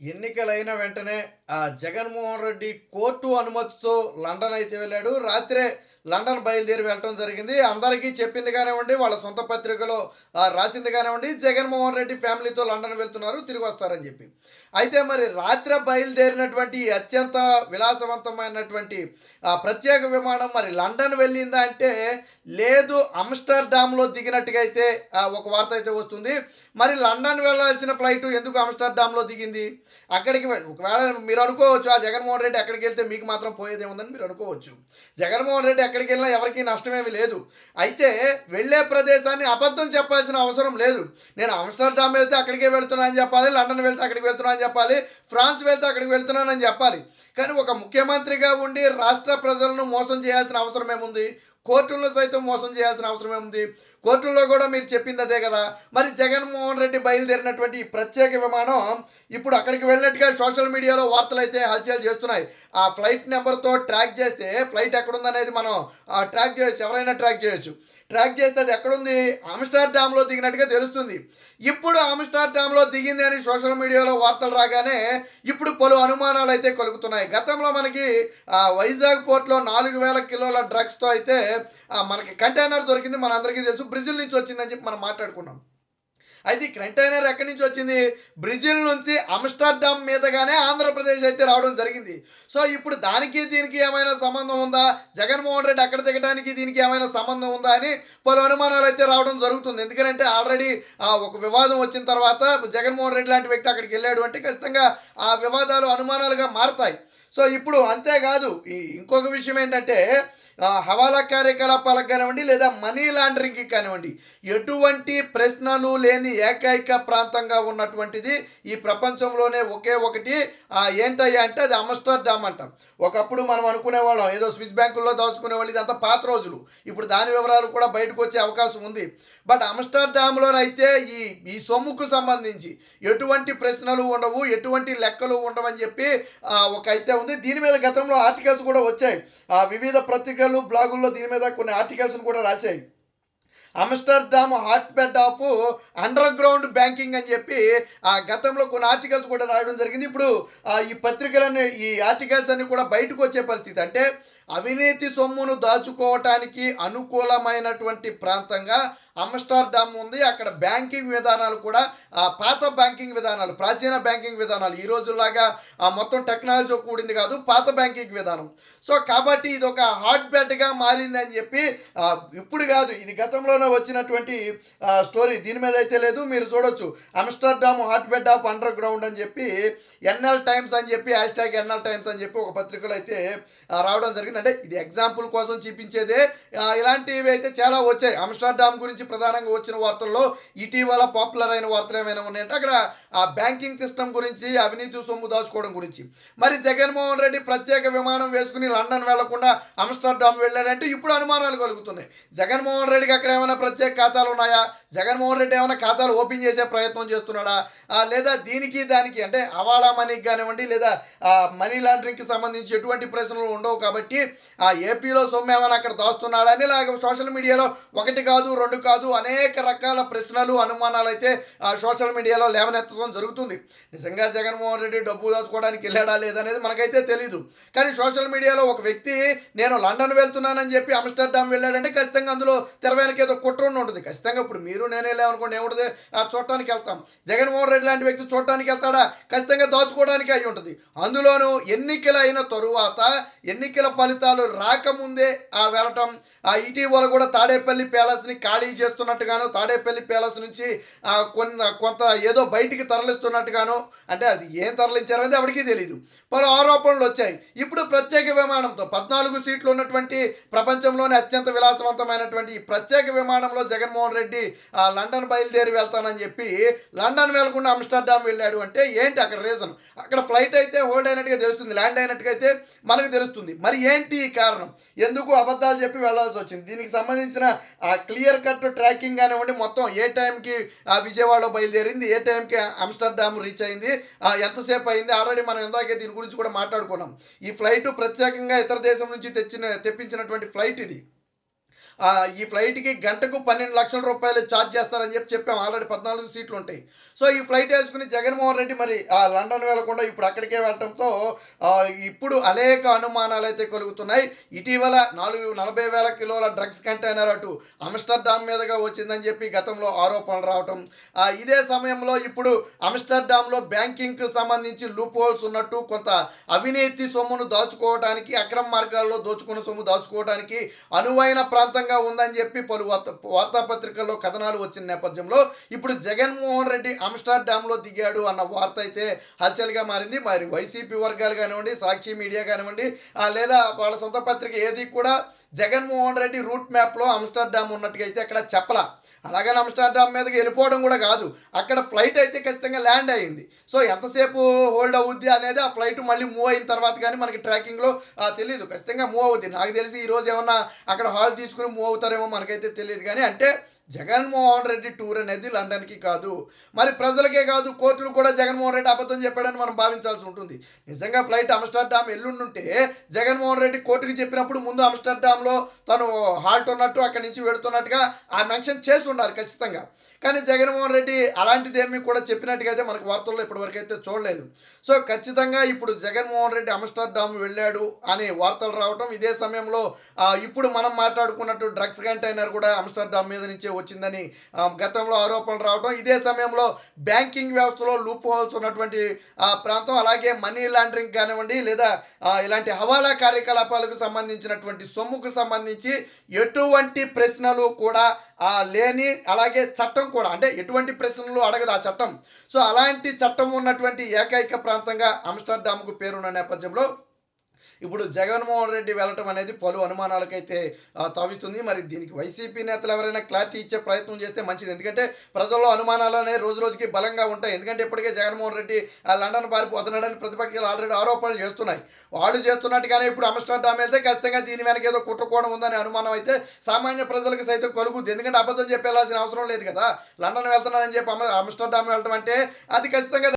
ఎన్నికలైన వెంటనే ఆ జగన్మోహన్ రెడ్డి కోర్టు అనుమతితో లండన్ అయితే వెళ్ళాడు. రాత్రే లండన్ బయలుదేరి వెళ్ళటం జరిగింది. అందరికీ చెప్పింది కానివ్వండి వాళ్ళ సొంత పత్రికలో రాసింది కానివ్వండి జగన్మోహన్ రెడ్డి ఫ్యామిలీతో లండన్ వెళ్తున్నారు తిరిగి వస్తారని చెప్పి. అయితే మరి రాత్రి బయలుదేరినటువంటి అత్యంత విలాసవంతమైనటువంటి ప్రత్యేక విమానం మరి లండన్ వెళ్ళిందా అంటే లేదు అమ్స్టర్డామ్లో దిగినట్టుగా అయితే ఒక వార్త అయితే వస్తుంది. మరి లండన్ వెళ్ళాల్సిన ఫ్లైట్ ఎందుకు అమ్స్టర్డామ్లో దిగింది? అక్కడికి ఒకవేళ మీరు అనుకోవచ్చు ఆ జగన్మోహన్ రెడ్డి అక్కడికి వెళ్తే మీకు మాత్రం పోయేదేముందని మీరు అనుకోవచ్చు. జగన్మోహన్ రెడ్డి ఎక్కడికి వెళ్ళినా ఎవరికీ నష్టమేమీ లేదు. అయితే వెళ్ళే ప్రదేశాన్ని అబద్ధం చెప్పాల్సిన అవసరం లేదు. నేను ఆమ్స్టర్డామ్ వెళ్తే అక్కడికే వెళ్తున్నానని చెప్పాలి లండన్ వెళ్తే అక్కడికి వెళ్తున్నానని చెప్పాలి ఫ్రాన్స్ వెళ్తే అక్కడికి వెళ్తున్నానని చెప్పాలి. కానీ ఒక ముఖ్యమంత్రిగా ఉండి రాష్ట్ర ప్రజలను మోసం చేయాల్సిన అవసరం ఏముంది కోర్టుల్లో సైతం మోసం చేయాల్సిన అవసరం ఏముంది? కోర్టుల్లో కూడా మీరు చెప్పింది అదే కదా. మరి జగన్మోహన్ రెడ్డి బయలుదేరినటువంటి ఈ ప్రత్యేక విమానం ఇప్పుడు అక్కడికి వెళ్ళినట్టుగా సోషల్ మీడియాలో వార్తలు అయితే హల్చల్ చేస్తున్నాయి. ఆ ఫ్లైట్ నెంబర్తో ట్రాక్ చేస్తే ఫ్లైట్ ఎక్కడుందనేది మనం ట్రాక్ చేయొచ్చు. ఎవరైనా ట్రాక్ చేయొచ్చు. ట్రాక్ చేస్తే అది ఎక్కడుంది? ఆమ్స్టర్డామ్లో దిగినట్టుగా తెలుస్తుంది. ఇప్పుడు ఆమ్స్టర్డామ్లో దిగింది అని సోషల్ మీడియాలో వార్తలు రాగానే ఇప్పుడు పలు అనుమానాలు అయితే కలుగుతున్నాయి. గతంలో మనకి వైజాగ్ పోర్ట్లో నాలుగు వేల కిలోల డ్రగ్స్తో అయితే మనకి కంటైనర్ దొరికింది మనందరికీ తెలుసు. బ్రెజిల్ నుంచి వచ్చిందని చెప్పి మనం మాట్లాడుకున్నాం. అయితే ఈ కంటైనర్ ఎక్కడి నుంచి వచ్చింది? బ్రెజిల్ నుంచి అమ్స్టర్డామ్ మీదగానే ఆంధ్రప్రదేశ్ అయితే రావడం జరిగింది. సో ఇప్పుడు దానికి దీనికి ఏమైనా సంబంధం ఉందా? జగన్మోహన్ రెడ్డి అక్కడ దిగడానికి దీనికి ఏమైనా సంబంధం ఉందా అని పలు అనుమానాలు అయితే రావడం జరుగుతుంది. ఎందుకంటే ఆల్రెడీ ఒక వివాదం వచ్చిన తర్వాత జగన్మోహన్ రెడ్డి లాంటి వ్యక్తి అక్కడికి వెళ్ళాడు అంటే ఖచ్చితంగా ఆ వివాదాలు అనుమానాలుగా మారతాయి. సో ఇప్పుడు అంతేకాదు ఈ ఇంకొక విషయం ఏంటంటే హవాలా కార్యకలాపాలకు కానివ్వండి లేదా మనీ లాండరింగ్కి కానివ్వండి ఎటువంటి ప్రశ్నలు లేని ఏకైక ప్రాంతంగా ఉన్నటువంటిది ఈ ప్రపంచంలోనే ఒకే ఒకటి. ఏంటయ్యా అంటే అది అమస్టర్డామ్ అంట. ఒకప్పుడు మనం అనుకునేవాళ్ళం ఏదో స్విస్ బ్యాంకుల్లో దాచుకునేవాళ్ళు ఇదంతా పాత రోజులు. ఇప్పుడు దాని వివరాలు కూడా బయటకు వచ్చే అవకాశం ఉంది. బట్ అమస్టర్డామ్లోనైతే ఈ ఈ సొమ్ముకు సంబంధించి ఎటువంటి ప్రశ్నలు ఉండవు ఎటువంటి లెక్కలు ఉండవని చెప్పి ఒక అయితే ఉంది. దీని మీద గతంలో ఆర్టికల్స్ కూడా వచ్చాయి. ఆ వివిధ పత్రికలు బ్లాగుల్లో దీని మీద కొన్ని ఆర్టికల్స్ కూడా రాశాయి. Amsterdam hotbed of underground banking అని చెప్పి ఆ గతంలో కొన్ని ఆర్టికల్స్ కూడా రాయడం జరిగింది. ఇప్పుడు ఆ, ఈ పత్రికలన్నీ ఈ ఆర్టికల్స్ అన్ని కూడా బయటకు వచ్చే పరిస్థితి. అంటే అవినీతి సొమ్మును దాచుకోవటానికి అనుకూలమైనటువంటి ప్రాంతంగా అమ్స్టర్డామ్ ఉంది. అక్కడ బ్యాంకింగ్ విధానాలు కూడా ఆ పాత బ్యాంకింగ్ విధానాలు ప్రాచీన బ్యాంకింగ్ విధానాలు ఈ రోజులాగా ఆ మొత్తం టెక్నాలజీ కూడింది కాదు పాత బ్యాంకింగ్ విధానం. సో కాబట్టి ఇది ఒక హాట్ బెడ్గా మారింది అని చెప్పి ఇప్పుడు కాదు ఇది గతంలోనే వచ్చినటువంటి స్టోరీ. దీని మీద అయితే లేదు మీరు చూడొచ్చు. Amsterdam hot bed of underground అని చెప్పి ఎన్ఎల్ టైమ్స్ అని చెప్పి హ్యాష్ ట్యాగ్ ఎన్ఎల్ టైమ్స్ అని చెప్పి ఒక పత్రికలో అయితే రావడం జరిగింది. అంటే ఇది ఎగ్జాంపుల్ కోసం చూపించేదే. ఇలాంటివి అయితే చాలా వచ్చాయి. అమ్స్టర్డామ్ గురించి ప్రధానంగా వచ్చిన వార్తల్లో ఇటీవల పాపులర్ అయిన వార్తలు ఏమైనా ఉన్నాయంటే అక్కడ ఆ బ్యాంకింగ్ సిస్టమ్ గురించి అవినీతి సొమ్ము దాచుకోవడం గురించి. మరి జగన్మోహన్ రెడ్డి ప్రత్యేక విమానం వేసుకుని లండన్ వెళ్ళకుండా అమ్స్టర్డామ్ వెళ్ళాడంటే ఇప్పుడు అనుమానాలు కలుగుతున్నాయి. జగన్మోహన్ రెడ్డికి అక్కడ ఏమైనా ప్రత్యేక ఖాతాలు ఉన్నాయా? జగన్మోహన్ రెడ్డి ఏమైనా ఖాతాలు ఓపెన్ చేసే ప్రయత్నం చేస్తున్నాడా? లేదా దీనికి దానికి అంటే హవాలా మనీకి కానివ్వండి లేదా మనీ లాండరింగ్కి సంబంధించి ఎటువంటి ప్రశ్నలు ఉండవు కాబట్టి ఆ ఏపీలో సొమ్ము ఏమైనా అక్కడ దాస్తున్నాడా అని ఇలాగ సోషల్ మీడియాలో ఒకటి కాదు రెండు కాదు అనేక రకాల ప్రశ్నలు అనుమానాలు అయితే ఆ, సోషల్ మీడియాలో లేవనెత్తడం జరుగుతుంది. నిజంగా జగన్మోహన్ రెడ్డి డబ్బు దాచుకోవడానికి వెళ్ళాడా లేదనేది మనకైతే తెలియదు కానీ సోషల్ మీడియాలో ఒక వ్యక్తి నేను లండన్ వెళ్తున్నానని చెప్పి అమ్స్టర్డామ్ వెళ్ళాడంటే ఖచ్చితంగా అందులో తెరవేనకి ఏదో కుట్ర ఉంటుంది. ఖచ్చితంగా ఇప్పుడు మీరు నేనే లేవనుకోండి ఏముంటుంది? ఆ చూడటానికి వెళ్తాం. జగన్మోహన్ రెడ్డి లాంటి వ్యక్తి చూడటానికి వెళ్తాడా? ఖచ్చితంగా దాచుకోవడానికి అయి ఉంటుంది. అందులోనూ ఎన్నికలు అయిన తరువాత ఎన్నికల ఫలితాలు రాకముందే ఆ వెళ్ళటం ఆ ఇటీవల కూడా తాడేపల్లి ప్యాలెస్ని ఖాళీ చేస్తున్నట్టుగాను తాడేపల్లి ప్యాలెస్ నుంచి కొన్ని కొంత కొంత ఏదో బయటికి తరలిస్తున్నట్టుగాను అంటే అది ఏం తరలించారనేది ఎవరికీ తెలియదు పలు ఆరోపణలు వచ్చాయి. ఇప్పుడు ప్రత్యేక విమానంతో పద్నాలుగు సీట్లు ఉన్నటువంటి ప్రపంచంలోనే అత్యంత విలాసవంతమైనటువంటి ఈ ప్రత్యేక విమానంలో జగన్మోహన్ రెడ్డి ఆ, లండన్ బయలుదేరి వెళ్తానని చెప్పి లండన్ వెళ్ళకుండా అమ్స్టర్డామ్ వెళ్ళాడు అంటే ఏంటి అక్కడ రీజన్? అక్కడ ఫ్లైట్ అయితే హోల్డ్ అయినట్టుగా తెలుస్తుంది ల్యాండ్ అయినట్టుగా అయితే మనకు తెలుస్తుంది. మరి ఏంటి కారణం? ఎందుకు అబద్ధాలు చెప్పి వెళ్ళాల్సి వచ్చింది? దీనికి సంబంధించిన ఆ క్లియర్ కట్ ట్రాకింగ్ కానివ్వండి మొత్తం ఏ టైంకి ఆ విజయవాడలో బయలుదేరింది ఏ టైంకి అమ్స్టర్డామ్ రీచ్ అయింది ఎంతసేపు అయింది ఆల్రెడీ మనం ఇందాకే దీని గురించి కూడా మాట్లాడుకున్నాం. ఈ ఫ్లైట్ ప్రత్యేకంగా ఇతర దేశం నుంచి తెచ్చిన తెప్పించినటువంటి ఫ్లైట్ ఇది. ఈ ఫ్లైట్కి గంటకు పన్నెండు లక్షల రూపాయలు ఛార్జ్ చేస్తారని చెప్పి చెప్పాం. ఆల్రెడీ పద్నాలుగు సీట్లు ఉంటాయి సో ఈ ఫ్లైట్ వేసుకుని జగన్మోహన్ రెడ్డి మరి ఆ లండన్ వెళ్ళకుండా ఇప్పుడు అక్కడికే వెళ్ళటంతో ఇప్పుడు అనేక అనుమానాలు అయితే కలుగుతున్నాయి. ఇటీవల నాలుగు నలభై వేల కిలోల డ్రగ్స్ కంటైనర్ అటు అమ్స్టర్డామ్ మీదుగా వచ్చిందని చెప్పి గతంలో ఆరోపణలు రావటం. ఇదే సమయంలో ఇప్పుడు అమ్స్టర్డామ్లో బ్యాంకింగ్కి సంబంధించి లూప్ హోల్స్ ఉన్నట్టు కొంత అవినీతి సొమ్మును దాచుకోవడానికి అక్రమ మార్గాల్లో దోచుకున్న సొమ్ము దాచుకోవడానికి అనువైన ప్రాంతం ప్రాంతంగా ఉందని చెప్పి పలు వార్త వార్తాపత్రికల్లో కథనాలు వచ్చిన నేపథ్యంలో ఇప్పుడు జగన్మోహన్ రెడ్డి అమ్స్టర్డామ్లో దిగాడు అన్న వార్త అయితే హల్చల్గా మారింది. మరి వైసీపీ వర్గాలు కానివ్వండి సాక్షి మీడియా కానివ్వండి లేదా వాళ్ళ సొంత పత్రిక ఏది కూడా జగన్మోహన్ రెడ్డి రూట్ మ్యాప్లో అమ్స్టర్డామ్ ఉన్నట్టుగా అయితే అక్కడ చెప్పలా. అలాగే అమ్స్టర్డామ్ మీదకి వెళ్ళిపోవడం కూడా కాదు. అక్కడ ఫ్లైట్ అయితే ఖచ్చితంగా ల్యాండ్ అయింది సో ఎంతసేపు హోల్డ్ అవుద్ది అనేది ఆ ఫ్లైట్ మళ్ళీ మూవ్ అయిన తర్వాత కానీ మనకి ట్రాకింగ్లో తెలియదు ఖచ్చితంగా మూవ్ అవుద్ది. నాకు తెలిసి ఈరోజు ఏమన్నా అక్కడ హాల్ తీసుకుని మూవ్ అవుతారేమో మనకైతే తెలియదు కానీ అంటే జగన్మోహన్ రెడ్డి టూర్ అనేది లండన్కి కాదు. మరి ప్రజలకే కాదు కోర్టులు కూడా జగన్మోహన్ రెడ్డి అబద్ధం చెప్పాడని మనం భావించాల్సి ఉంటుంది. నిజంగా ఫ్లైట్ అమ్స్టర్డామ్ ఎల్లుండుంటే జగన్మోహన్ రెడ్డి కోర్టుకి చెప్పినప్పుడు ముందు అమ్స్టర్డామ్లో తను హాల్ట్ ఉన్నట్టు అక్కడి నుంచి వెళుతున్నట్టుగా ఆ మెన్షన్ చేసి ఉండాలి ఖచ్చితంగా. కానీ జగన్మోహన్ రెడ్డి అలాంటిదేమీ కూడా చెప్పినట్టుగా అయితే మనకు వార్తల్లో ఇప్పటివరకు అయితే చూడలేదు. సో ఖచ్చితంగా ఇప్పుడు జగన్మోహన్ రెడ్డి అమ్స్టర్డామ్ వెళ్ళాడు అనే వార్తలు రావటం ఇదే సమయంలో ఇప్పుడు మనం మాట్లాడుకున్నట్టు డ్రగ్స్ కంటైనర్ కూడా అమ్స్టర్డామ్ మీద నుంచే వచ్చిందని గతంలో ఆరోపణలు రావటం ఇదే సమయంలో బ్యాంకింగ్ వ్యవస్థలో లూప్ హోల్స్ ఉన్నటువంటి ఆ ప్రాంతం అలాగే మనీ లాండరింగ్ కానివ్వండి లేదా ఇలాంటి హవాలా కార్యకలాపాలకు సంబంధించినటువంటి సొమ్ముకు సంబంధించి ఎటువంటి ప్రశ్నలు కూడా లేని అలాగే చట్టం కూడా అంటే ఎటువంటి ప్రశ్నలు అడగదు ఆ చట్టం. సో అలాంటి చట్టం ఉన్నటువంటి ఏకైక ప్రాంతంగా అమ్స్టర్డామ్కు పేరున్న నేపథ్యంలో ఇప్పుడు జగన్మోహన్ రెడ్డి వెళ్ళటం అనేది పలు అనుమానాలకైతే తవ్విస్తుంది తావిస్తుంది. మరి దీనికి వైసీపీ నేతలు ఎవరైనా క్లారిటీ ఇచ్చే ప్రయత్నం చేస్తే మంచిది. ఎందుకంటే ప్రజల్లో అనుమానాలు అనేవి రోజు రోజుకి బలంగా ఉంటాయి. ఎందుకంటే ఇప్పటికే జగన్మోహన్ రెడ్డి ఆ, లండన్ పారిపోతున్నాడని ప్రతిపక్షాలు ఆల్రెడీ ఆరోపణలు చేస్తున్నాయి. వాళ్ళు చేస్తున్నట్టుగానే ఇప్పుడు అమస్టర్డామ్ వెళ్తే ఖచ్చితంగా దీని వెనక ఏదో కుట్రకోణం ఉందనే అనుమానం అయితే సామాన్య ప్రజలకు సైతం కలుగుద్ది. ఎందుకంటే అబద్ధం చెప్పేలాల్సిన అవసరం లేదు కదా. లండన్ వెళ్తున్నానని చెప్పి అమ్మ- అమ్స్టర్డామ్ వెళ్ళటం అంటే అది ఖచ్చితంగా